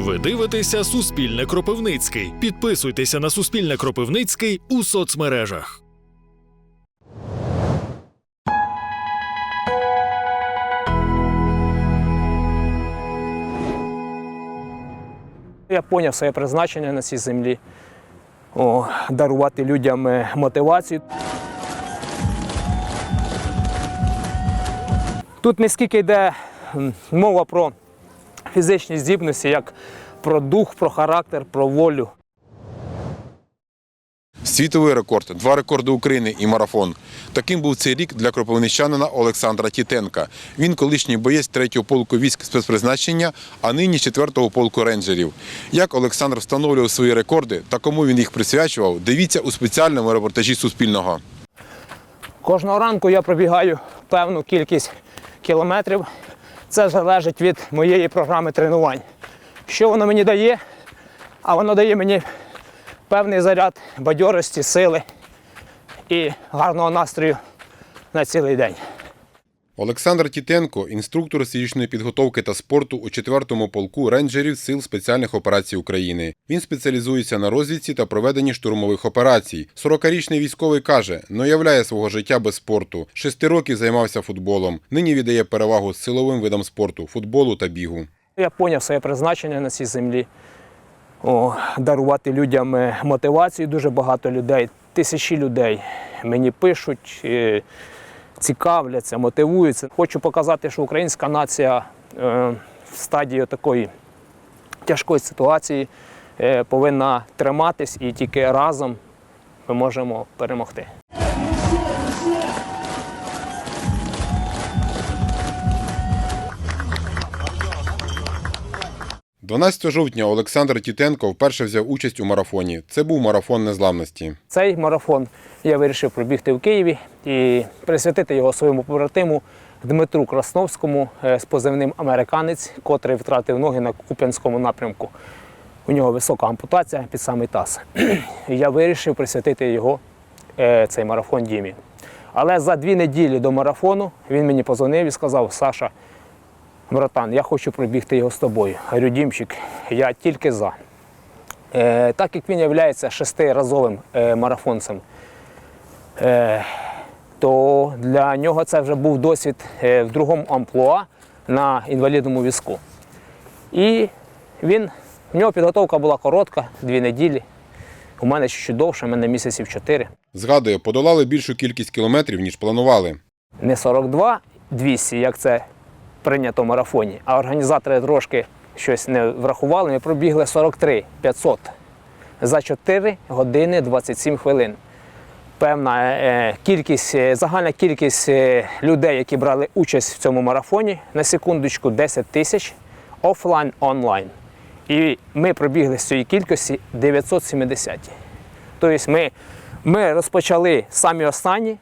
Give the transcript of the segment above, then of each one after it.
Ви дивитеся Суспільне Кропивницький. Підписуйтеся на Суспільне Кропивницький у соцмережах. Я зрозумів своє призначення на цій землі. О, дарувати людям е, мотивацію. Тут не скільки йде мова про фізичні здібності, як про дух, про характер, про волю. Світовий рекорд, два рекорди України і марафон. Таким був цей рік для кропивничанина Олександра Тітенка. Він колишній боєць 3-го полку військ спецпризначення, а нині 4-го полку рейнджерів. Як Олександр встановлював свої рекорди та кому він їх присвячував, дивіться у спеціальному репортажі Суспільного. Кожного ранку я пробігаю певну кількість кілометрів. Це залежить від моєї програми тренувань. Що воно мені дає? А воно дає мені певний заряд бадьорості, сили і гарного настрою на цілий день. Олександр Тітенко інструктор фізичної підготовки та спорту у 4-му полку рейнджерів Сил спеціальних операцій України. Він спеціалізується на розвідці та проведенні штурмових операцій. 40-річний військовий каже, не уявляє свого життя без спорту. Шести років займався футболом. Нині віддає перевагу силовим видам спорту футболу та бігу. Я зрозумів своє призначення на цій землі. Дарувати людям е, мотивацію. Дуже багато людей, тисячі людей мені пишуть, е, цікавляться, мотивуються. Хочу показати, що українська нація е, в стадії такої тяжкої ситуації е, повинна триматись і тільки разом ми можемо перемогти. 12 жовтня Олександр Тітенко вперше взяв участь у марафоні. Це був марафон незламності. Цей марафон я вирішив пробігти в Києві і присвятити його своєму побратиму Дмитру Красновському е, з позивним американець, котрий втратив ноги на Куп'янському напрямку. У нього висока ампутація під самий таз. Я вирішив присвятити його е, цей марафон Дімі. Але за дві неділі до марафону він мені позвонив і сказав: Саша, братан, я хочу пробігти його з тобою. Говорю, Дімчик, я тільки за. Е, так як він є шестиразовим е, марафонцем, е, то для нього це вже був досвід е, в другому амплуа на інвалідному візку. І він, в нього підготовка була коротка, дві неділі. У мене ще довше, у мене місяців чотири. Згадує, подолали більшу кількість кілометрів, ніж планували. Не 42 200, як це прийнято марафоні, а організатори трошки щось не врахували. Ми пробігли 43 500 за 4 години 27 хвилин. Певна е, кількість, е, загальна кількість е, людей, які брали участь в цьому марафоні, на секундочку 10 тисяч офлайн онлайн. І ми пробігли з цієї кількості 970. Тобто ми, ми розпочали самі останні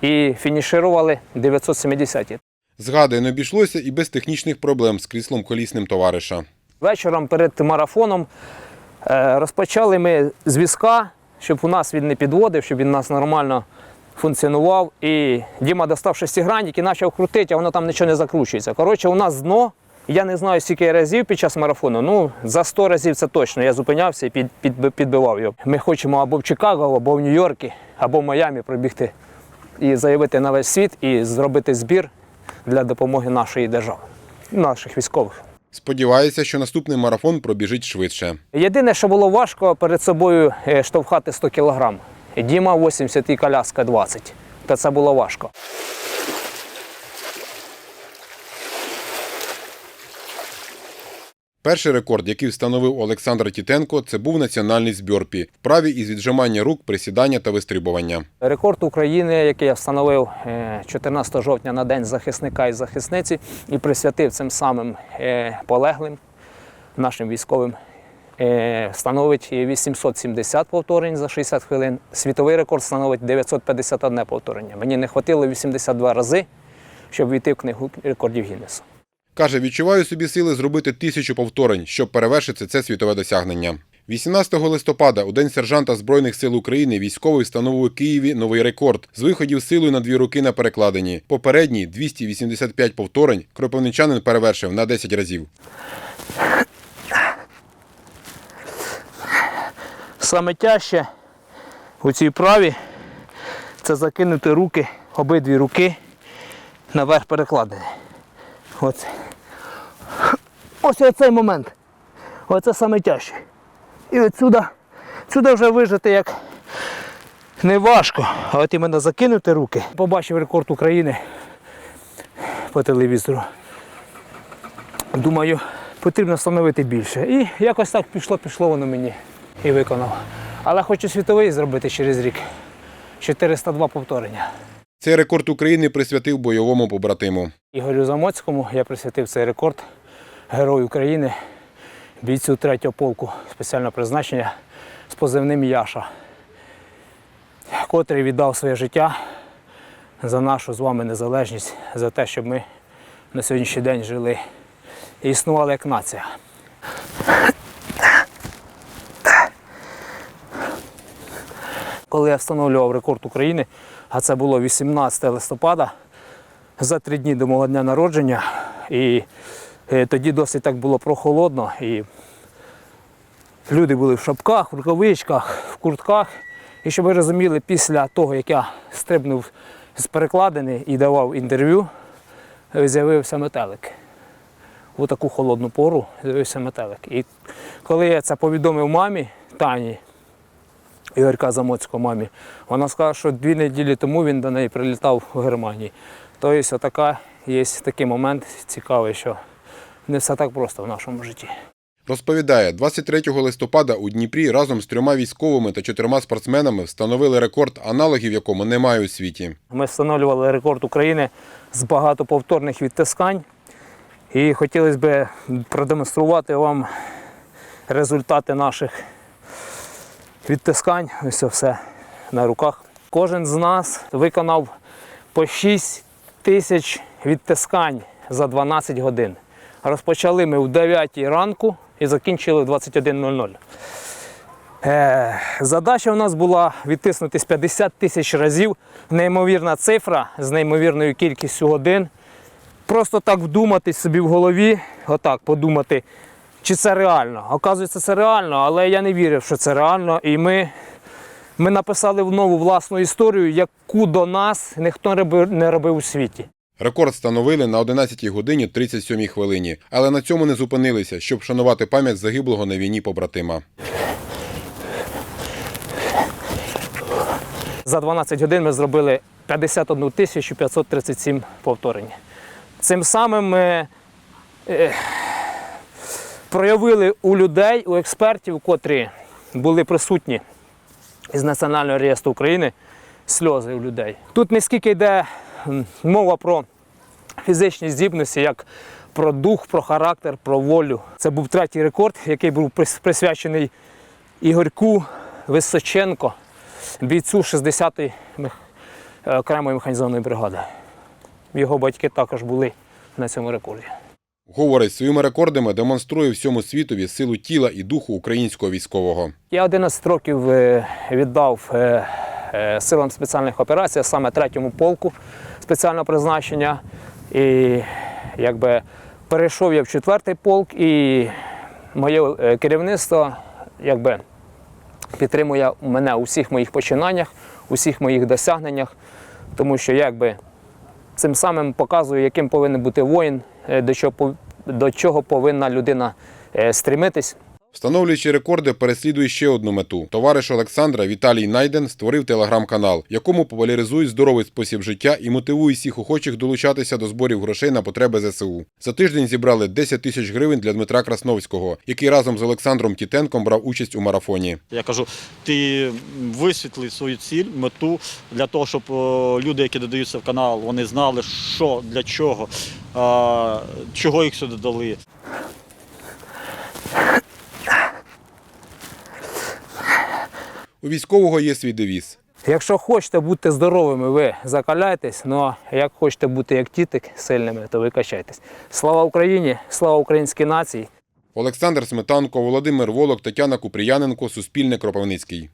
і фініширували 970. Згадує, не обійшлося і без технічних проблем з кріслом колісним товариша. Вечором перед марафоном е, розпочали ми з візка, щоб у нас він не підводив, щоб він нас нормально функціонував. І Діма достав шестигранник і почав крутити, а воно там нічого не закручується. Коротше, у нас дно, я не знаю скільки разів під час марафону, ну за 100 разів це точно. Я зупинявся і під, під, підбивав його. Ми хочемо або в Чикаго, або в Нью-Йорку, або в Майамі пробігти і заявити на весь світ, і зробити збір для допомоги нашої держави, наших військових. Сподіваюся, що наступний марафон пробіжить швидше. Єдине, що було важко перед собою е, штовхати 100 кілограм. Діма 80 і коляска 20. Та це було важко. Перший рекорд, який встановив Олександр Тітенко, це був національний з бьорпі, вправі із віджимання рук, присідання та вистрибування. Рекорд України, який я встановив е, 14 жовтня на День захисника і захисниці, і присвятив цим самим е, полеглим нашим військовим, е, становить 870 повторень за 60 хвилин. Світовий рекорд становить 951 повторення. Мені не хватило 82 рази, щоб війти в книгу рекордів Гіннесу. Каже, відчуваю собі сили зробити тисячу повторень, щоб перевершити це світове досягнення. 18 листопада, у День сержанта Збройних сил України, військовий встановив у Києві новий рекорд з виходів силою на дві руки на перекладині. Попередній 285 повторень кропивничанин перевершив на 10 разів. Саме тяжче у цій праві це закинути руки, обидві руки наверх перекладини. Оце. Ось оцей момент. Оце саме тяжче. І отсюди, сюди вже вижити як не важко, а от іменно закинути руки. Побачив рекорд України по телевізору. Думаю, потрібно встановити більше. І якось так пішло, пішло воно мені і виконав. Але хочу світовий зробити через рік. 402 повторення. Цей рекорд України присвятив бойовому побратиму. Ігорю Замоцькому я присвятив цей рекорд Герою України, бійцю 3-го полку спеціального призначення з позивним Яша, котрий віддав своє життя за нашу з вами незалежність, за те, щоб ми на сьогоднішній день жили і існували як нація. Коли я встановлював рекорд України, а це було 18 листопада, за три дні до мого дня народження. І тоді досить так було прохолодно. І люди були в шапках, в рукавичках, в куртках. І щоб ви розуміли, після того, як я стрибнув з перекладини і давав інтерв'ю, е, з'явився метелик. У таку холодну пору з'явився метелик. І коли я це повідомив мамі Тані, Ігорка Замоцького мамі, вона сказала, що дві неділі тому він до неї прилітав у Германії. Тобто, отака, є такий момент цікавий, що не все так просто в нашому житті. Розповідає, 23 листопада у Дніпрі разом з трьома військовими та чотирма спортсменами встановили рекорд, аналогів якому немає у світі. Ми встановлювали рекорд України з багатоповторних відтискань. І хотілося б продемонструвати вам результати наших відтискань. Ось це все на руках. Кожен з нас виконав по 6 тисяч відтискань за 12 годин. Розпочали ми в 9 ранку і закінчили в 21.00. Е, Задача у нас була відтиснутись 50 тисяч разів. Неймовірна цифра з неймовірною кількістю годин. Просто так вдуматись собі в голові, отак подумати, чи це реально. Оказується, це реально, але я не вірив, що це реально. І ми, ми написали в нову власну історію, яку до нас ніхто не робив- не робив у світі. Рекорд встановили на 11 годині 37 хвилині, але на цьому не зупинилися, щоб вшанувати пам'ять загиблого на війні побратима. За 12 годин ми зробили 51 тисячу 537 повторень. Цим самим ми е, проявили у людей, у експертів, котрі були присутні із Національного реєстру України, сльози у людей. Тут не скільки йде мова про фізичні здібності, як про дух, про характер, про волю. Це був третій рекорд, який був присвячений Ігорьку Височенко, бійцю 60-ї мех- е, окремої механізованої бригади. Його батьки також були на цьому рекорді. Говорить, своїми рекордами демонструє всьому світові силу тіла і духу українського військового. Я 11 років е, віддав е, силам спеціальних операцій, саме третьому полку спеціального призначення. І якби перейшов я в четвертий полк, і моє е, керівництво якби, підтримує мене у всіх моїх починаннях, у всіх моїх досягненнях, тому що якби цим самим показую, яким повинен бути воїн, е, до чого, до чого повинна людина е, стремитись. Встановлюючи рекорди, переслідує ще одну мету. Товариш Олександра Віталій Найден створив телеграм-канал, якому популяризують здоровий спосіб життя і мотивує всіх охочих долучатися до зборів грошей на потреби ЗСУ. За тиждень зібрали 10 тисяч гривень для Дмитра Красновського, який разом з Олександром Тітенком брав участь у марафоні. Я кажу, ти висвітли свою ціль, мету для того, щоб люди, які додаються в канал, вони знали, що для чого, чого їх сюди дали. У військового є свій девіз. Якщо хочете бути здоровими, ви закаляйтесь, ну а як хочете бути як тітик сильними, то ви качайтесь. Слава Україні! Слава українській нації! Олександр Сметанко, Володимир Волок, Тетяна Купріяненко, Суспільне Кропивницький.